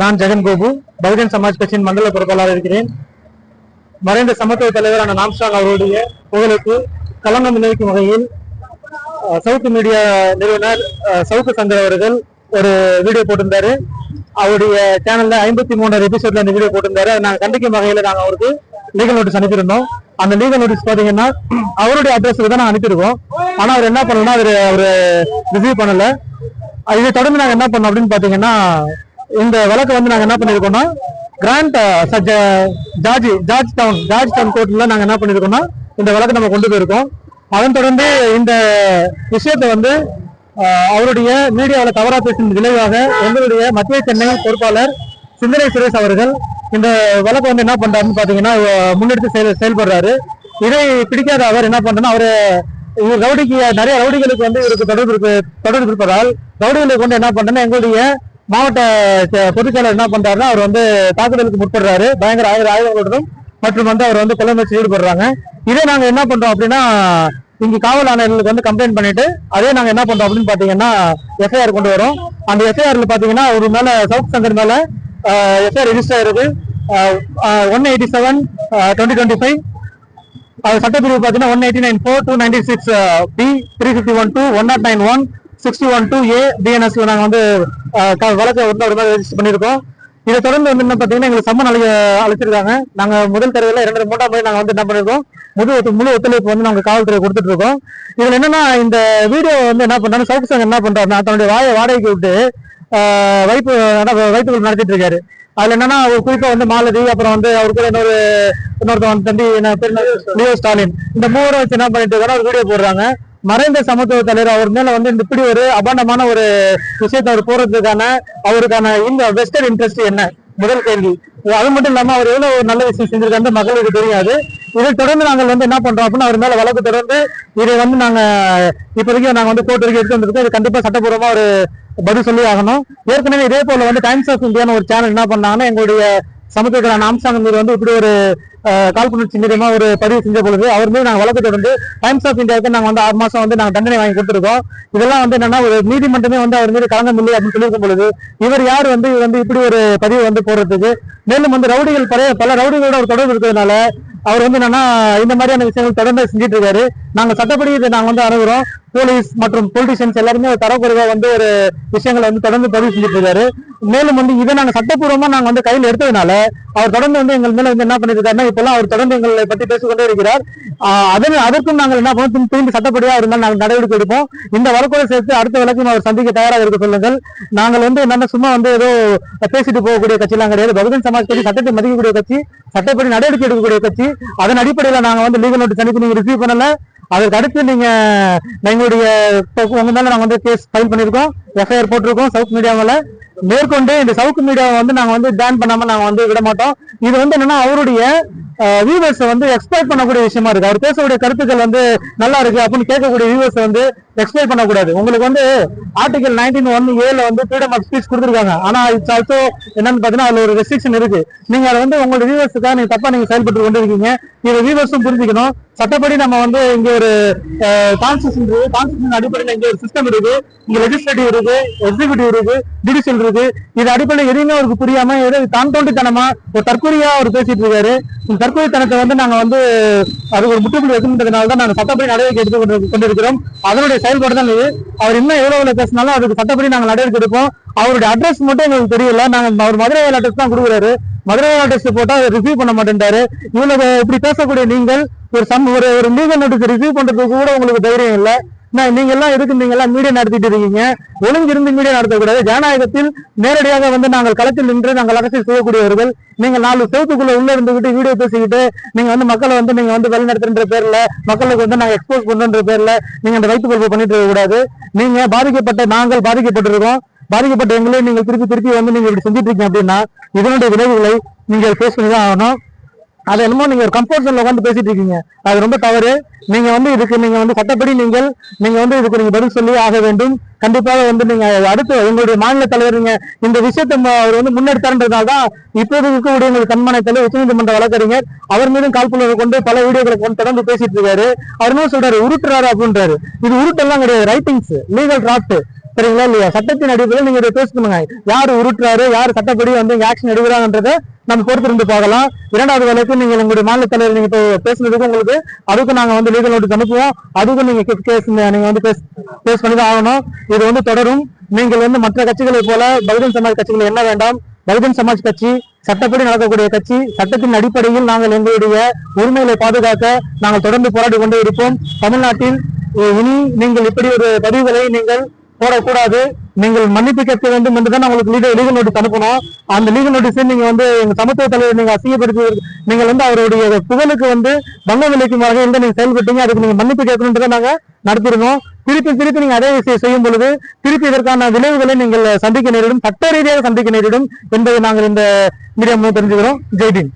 நான் ஜெகன் கோபு பகுஜன் சமாஜ் கட்சியின் மண்டல பொறுப்பாளர் இருக்கிறேன். மறைந்த சமத்துவ தலைவரான நாம்ஸ்டாங் அவருடைய புகழுக்கு களங்கம் விளைவிக்கும் வகையில் சவுத் மீடியா நிறுவனர் சவுக்கு சங்கர் அவர்கள் ஒரு வீடியோ போட்டிருந்தாரு. அவருடைய சேனல்ல ஐம்பத்தி மூணு எபிசோட்ல அந்த வீடியோ போட்டிருந்தாரு. நாங்க கண்டிக்கும் வகையில நாங்க அவருக்கு லீகல் நோட்டீஸ் அனுப்பியிருந்தோம். அந்த லீகல் நோட்டீஸ் பாத்தீங்கன்னா அவருடைய அட்ரஸ்க்கு தான் நாங்க அனுப்பியிருக்கோம். ஆனா அவர் என்ன பண்ணலன்னா அவர் அவர் ரிசீவ் பண்ணல. இதை தொடர்ந்து நாங்க என்ன பண்ணோம் அப்படின்னு பாத்தீங்கன்னா இந்த வழக்கு வந்து நாங்க என்ன பண்ணிருக்கோம்னா grand ஜார்ஜி George down George Town கோர்ட்ல நாங்க என்ன பண்ணிருக்கோம்னா இந்த வழக்கு நம்ம கொண்டு போயிருக்கோம். அதன் தொடர்ந்து இந்த விஷயத்தை வந்து அவருடைய மீடியாவில் தவறா பேசின விளைவாக எங்களுடைய மத்திய சென்னை பொறுப்பாளர் சிந்தனை சுரேஷ் அவர்கள் இந்த வழக்கு வந்து என்ன பண்றாருன்னு பாத்தீங்கன்னா முன்னெடுத்து செயல் செயல்படுறாரு. இதை பிடிக்காத அவர் என்ன பண்றேன்னா அவரு இவர் ரவுடிக்கு நிறைய ரவுடிகளுக்கு வந்து இவருக்கு தொடர்பு இருக்கு தொடர்பு இருப்பதால் ரவுடிகளுக்கு வந்து என்ன பண்றேன்னா எங்களுடைய மாவட்ட செ- என்ன பண்றாருன்னா அவர் வந்து தாக்குதலுக்கு முற்படுறாரு. பயங்கர ஆயுத ஆயுதங்களுடனும் மற்றும் வந்து அவர் வந்து கொலை முயற்சி ஈடுபடுறாங்க. இதே நாங்க என்ன பண்றோம் அப்படின்னா இங்க காவல் ஆணையர்களுக்கு வந்து கம்ப்ளைண்ட் பண்ணிட்டு அதே நாங்க என்ன பண்றோம் அப்படின்னு பாத்தீங்கன்னா எஃப்ஐஆர் கொண்டு வரோம். அந்த எஃப்ஐஆர்ல பாத்தீங்கன்னா ஒரு மேல சவுத் சங்கர் மேல எஃப்ஐஆர் ரெஜிஸ்டர் ஆயிருக்கு. One eighty seven twenty twenty five அது சட்டப்பிரிவு பார்த்தீங்கன்னா one eighty nine four two ninety six B three fifty one two one nought nine one sixty one two A பிஎன்எஸ்ல நாங்கள் வந்து வழக்கை வந்து ஒரு மாதிரி ரெஜிஸ்டர் பண்ணியிருக்கோம். இதை தொடர்ந்து வந்து என்ன பார்த்தீங்கன்னா எங்களுக்கு சம்மன் அழி அழைச்சிருக்காங்க. நாங்கள் முதல் தடவையில் இரண்டு மூன்றாம் முறை நாங்கள் வந்து என்ன பண்ணிருக்கோம் முழு ஒத்து- முழு ஒத்துழைப்பு வந்து நாங்கள் காவல்துறை கொடுத்துட்டு இருக்கோம் இதில் என்னன்னா இந்த வீடியோ வந்து என்ன பண்றாரு சவுக்கு சங்கம் என்ன பண்றாருன்னா தன்னுடைய வாயை வாடகைக்கு விட்டு வைப்பு வைப்புகள் நடத்திட்டு இருக்காரு அதுல என்னன்னா குறிப்பா வந்து மாலதி அப்புறம் வந்து அவர் கூட இன்னொரு இன்னொருத்தவன் தம்பி என்ன பேர்? Leo Stalin. இந்த மூவரும் வச்சு என்ன பண்ணிட்டு இருக்காரு ஒரு வீடியோ போடுறாங்க. மறைந்த சமத்துவ தலைவர் அவர் மேல வந்து இந்த இப்படி ஒரு அபாண்டமான ஒரு விஷயத்தை அவர் போறதுக்கான அவருக்கான இந்த வெஸ்டர்ன் இன்ட்ரெஸ்ட் என்ன? முதல் கேள்வி. அது மட்டும் இல்லாம அவர் எவ்வளவு ஒரு நல்ல விஷயம் செஞ்சிருக்காரு மக்களுக்கு தெரியாது. இதை தொடர்ந்து நாங்கள் வந்து என்ன பண்றோம் அப்படின்னா அவர் மேல வழக்கு தொடர்ந்து இதை வந்து நாங்க இப்போதைக்கு நாங்க வந்து கோர்ட் வரைக்கும் எடுத்து வந்திருக்கோம். இது கண்டிப்பா சட்டப்பூர்வமா ஒரு பதில் சொல்லி ஆகணும். ஏற்கனவே இதே போல வந்து டைம்ஸ் ஆஃப் இந்தியான்னு ஒரு சேனல் என்ன பண்ணாங்கன்னா எங்களுடைய சமத்துவத்திலான அம்சாங்க வந்து இப்படி ஒரு காழ்ப்புணர்ச்சி மீதமா ஒரு பதிவு செஞ்ச பொழுது அவர் மீது நாங்கள் வழக்கு தொடர்ந்து டைம்ஸ் ஆஃப் இந்தியாவுக்கு நாங்கள் வந்து ஆறு மாசம் வந்து நாங்கள் தண்டனை வாங்கி கொடுத்துருக்கோம். இதெல்லாம் வந்து என்னன்னா ஒரு நீதிமன்றமே வந்து அவர் மீது கலந்த முடியும் அப்படின்னு சொல்லியிருக்கும் பொழுது இவர் யார் வந்து இவர் வந்து இப்படி ஒரு பதிவு வந்து போடுறதுக்கு? மேலும் வந்து ரவுடிகள் பல பல ரவுடிகளோட ஒரு தொடர்பு இருக்கிறதுனால அவர் வந்து என்னன்னா இந்த மாதிரியான விஷயங்கள் தொடர்ந்து செஞ்சுட்டு இருக்காரு. நாங்க சட்டப்படி இதை நாங்க வந்து அணுகுறோம். போலீஸ் மற்றும் பொலிட்டிஷியன்ஸ் எல்லாருமே ஒரு தரக்குறைவா வந்து ஒரு விஷயங்களை வந்து தொடர்ந்து பதிவு செஞ்சுட்டு இருக்காரு. மேலும் வந்து இதை நாங்க சட்டப்பூர்வமா நாங்க வந்து கையில் எடுத்ததுனால அவர் தொடர்ந்து வந்து எங்கள் மேல வந்து என்ன பண்ணிருக்காருன்னா இப்பெல்லாம் அவர் தொடர்ந்து எங்களை பத்தி பேசிக்கொண்டே இருக்கிறார். அதன் அதற்கும் நாங்கள் என்ன பண்ணுவோம்? திரும்பி- சட்டப்படியா இருந்தால் நாங்கள் நடவடிக்கை எடுப்போம். இந்த வழக்கோடு சேர்த்து அடுத்த வழக்கையும் அவர் சந்திக்க தயாராக இருக்க சொல்லுங்கள். நாங்கள் வந்து என்ன சும்மா வந்து ஏதோ பேசிட்டு போகக்கூடிய கட்சியெல்லாம் கிடையாது. பகுஜன் சமாஜ் கட்சி சட்டத்தை மதிக்கக்கூடிய கட்சி சட்டப்படி நடவடிக்கை எடுக்கக்கூடிய கட்சி அதன் அடிப்படையில நாங்க வந்து லீகல் நோட்டீஸ் அனுப்பி நீங்க ரிசீவ் பண்ணல. அதற்கு அடுத்து நீங்க எங்களுடைய உங்க மேல நாங்க வந்து கேஸ் ஃபைல் பண்ணிருக்கோம் எஃப்ஐஆர் போட்டிருக்கோம். சவுத் மீடியா மேல. மேற்கொண்டு இந்த சவுத் மீடியாவை வந்து நாங்க வந்து பேன் பண்ணாம நாங்க வந்து விட மாட்டோம். இது வந்து என்னன்னா அவருடைய வியூவர்ஸ் வந்து எக்ஸ்பிளைன் பண்ணக்கூடிய விஷயமா இருக்கு. அவர் பேசக்கூடிய கருத்துக்கள் வந்து நல்லா இருக்கு அப்படின்னு கேட்கக்கூடிய வியூவர்ஸ் வந்து எக்ஸ்பிளைன் பண்ணக்கூடாது. உங்களுக்கு வந்து ஆர்டிகல் நைன்டீன் ஒன் ஏல வந்து ஃப்ரீடம் ஆஃப் ஸ்பீச் கொடுத்துருக்காங்க. ஆனா இட்ஸ் ஆல்சோ என்னன்னு பாத்தீங்கன்னா அதுல ஒரு ரெஸ்ட்ரிக்ஷன் இருக்கு. நீங்க அதை வந்து உங்களோட வியூவர்ஸுக்காக நீங்க தப்பா நீங்க செயல்பட்டு கொண்டு இருக்கீங்க இதை வியூவர்ஸும் புரிஞ்சுக்கணும். சட்டப்படி நம்ம வந்து இங்க ஒரு கான்ஸ்டியூஷன் இருக்கு. கான்ஸ்டியூஷன் அடிப்படையில் இங்க ஒரு சிஸ்டம் இருக்கு. இங்க லெஜிஸ்லேட்டிவ் இருக்கு எக்ஸிகூட்டிவ் இருக்கு. ஜுடிஷியல் இருக்கு இது அடிப்படையில் எதுவுமே அவருக்கு புரியாம ஏதோ தான் தோண்டித்தனமா ஒரு தற்கொலையா அவர் பேசிட்டு இருக்காரு. இந்த தற்கொலைத்தனத்தை வந்து நாங்க வந்து அது ஒரு முற்றுப்புள்ளி வைக்கின்றதுனால தான் நாங்க சட்டப்படி நடவடிக்கை எடுத்து கொண்டு- கொண்டிருக்கிறோம். அதனுடைய செயல்பாடு தான் இது. அவர் இன்னும் எவ்வளவு எவ்வளவு பேசினாலும் அதுக்கு சட்டப்படி நாங்க நடவடிக்கை எடுப்போம். அவருடைய அட்ரஸ் மட்டும் எங்களுக்கு தெரியல. நாங்க அவர் மதுரை அட்ரஸ் தான் கொடுக்குறாரு. மதுரை அட்ரஸ் போட்டா ரிசீவ் பண்ண மாட்டேன்றாரு. இவ்வளவு இப்படி பேசக்கூடிய நீங்கள் ஒரு சம் ஒரு ஒரு லீகல் நோட்டீஸ் ரிசீவ் பண்றதுக்கு கூட உங்களுக்கு தைரியம் இல்லை. நீங்க எல்லாம் எதுக்கு நீங்க எல்லாம் மீடியா நடத்திட்டு இருக்கீங்க? ஒழுங்கிருந்து மீடியா நடத்தக்கூடாது. ஜனநாயகத்தில் நேரடியாக வந்து நாங்கள் களத்தில் நின்று நாங்கள் அரசியல் செய்யக்கூடியவர்கள் நீங்க நாலு செவத்துக்குள்ள உள்ள இருந்துகிட்டு வீடியோ பேசிக்கிட்டு நீங்க வந்து மக்களை வந்து நீங்க வந்து வழிநடத்துன்ற பேர்ல மக்களுக்கு வந்து நாங்க எக்ஸ்போஸ் பண்றன்ற பேர்ல நீங்க அந்த வைப்பு கொள்கை பண்ணிட்டு இருக்க கூடாது நீங்க பாதிக்கப்பட்ட நாங்கள் பாதிக்கப்பட்டிருக்கோம். பாதிக்கப்பட்ட எங்களையும் நீங்க திருப்பி திருப்பி வந்து நீங்க இப்படி செஞ்சுட்டு இருக்கீங்க அப்படின்னா இதனுடைய விளைவுகளை நீங்க ஃபேஸ் பண்ணி தான் ஆகணும். அது என்னமோ நீங்க ஒரு கம்ஃபர்ட் ஜோன்ல உட்காந்து பேசிட்டு இருக்கீங்க. அது ரொம்ப தவறு. நீங்க வந்து இதுக்கு நீங்க வந்து சட்டப்படி நீங்கள் நீங்க வந்து இதுக்கு நீங்க பதில் சொல்லி ஆக வேண்டும். கண்டிப்பாக வந்து நீங்க அடுத்து உங்களுடைய மாநில தலைவர் நீங்க இந்த விஷயத்தை அவர் வந்து முன்னெடுத்தாருன்றதுனால தான் இப்போது இருக்கக்கூடிய எங்களுக்கு கண்மனை தலைவர் உச்சநீதிமன்ற வழக்கறிஞர் அவர் மீதும் கால்புலர் கொண்டு பல வீடியோக்களை கொண்டு தொடர்ந்து பேசிட்டு இருக்காரு. அவர் என்ன சொல்றாரு? உருட்டுறாரு அப்படின்றாரு. இது உருட்டெல்லாம் கிடையாது. ரைட்டிங்ஸ் லீகல் டிராப்ட் சரிங்களா இல்லையா? சட்டத்தின் அடிப்படையில் நீங்க இதை பேசணுங்க யார் உருட்டுறாரு? யார் சட்டப்படி வந்து ஆக்ஷன் எடுக்கிறாங்கன்றத நம்ம பொறுத்திருந்து பார்க்கலாம். இரண்டாவது வேலைக்கு நீங்க உங்களுடைய மாநில தலைவர் நீங்க இப்போ பேசுனதுக்கு உங்களுக்கு அதுக்கும் நாங்க வந்து லீகல் நோட்டீஸ் அனுப்புவோம். அதுக்கும் நீங்க கேஸ் நீங்க வந்து பேஸ் பேஸ் பண்ணி தான் ஆகணும். இது வந்து தொடரும். நீங்கள் வந்து மற்ற கட்சிகளை போல பகுஜன் சமாஜ் கட்சிகள் என்ன வேண்டாம். பகுஜன் சமாஜ் கட்சி சட்டப்படி நடக்கக்கூடிய கட்சி. சட்டத்தின் அடிப்படையில் நாங்கள் எங்களுடைய உரிமைகளை பாதுகாக்க நாங்கள் தொடர்ந்து போராடி கொண்டே இருப்போம். தமிழ்நாட்டில் இனி நீங்கள் இப்படி ஒரு பதிவுகளை நீங்கள் போடக்கூடாது. நீங்கள் மன்னிப்பு கேட்க வேண்டும் என்று தான் உங்களுக்கு லீகல் லீகல் நோட்டீஸ் அனுப்பணும். அந்த லீகல் நோட்டீஸ் நீங்க வந்து எங்க சமத்துவ தலைவர் நீங்க அசிங்கப்படுத்தி நீங்கள் வந்து அவருடைய புகழுக்கு வந்து பங்கம் விளைக்கும் வகையில் தான் நீங்க செயல்பட்டீங்க. அதுக்கு நீங்க மன்னிப்பு கேட்கணுன்றதை நாங்க நடத்திருக்கோம் திருப்பி திருப்பி நீங்க அதே விஷயம் செய்யும் பொழுது திருப்பி இதற்கான விளைவுகளை நீங்கள் சந்திக்க நேரிடும் சட்ட ரீதியாக சந்திக்க நேரிடும் என்பதை நாங்கள் இந்த மீடியா மூலம் தெரிஞ்சுக்கிறோம். ஜெய்டின்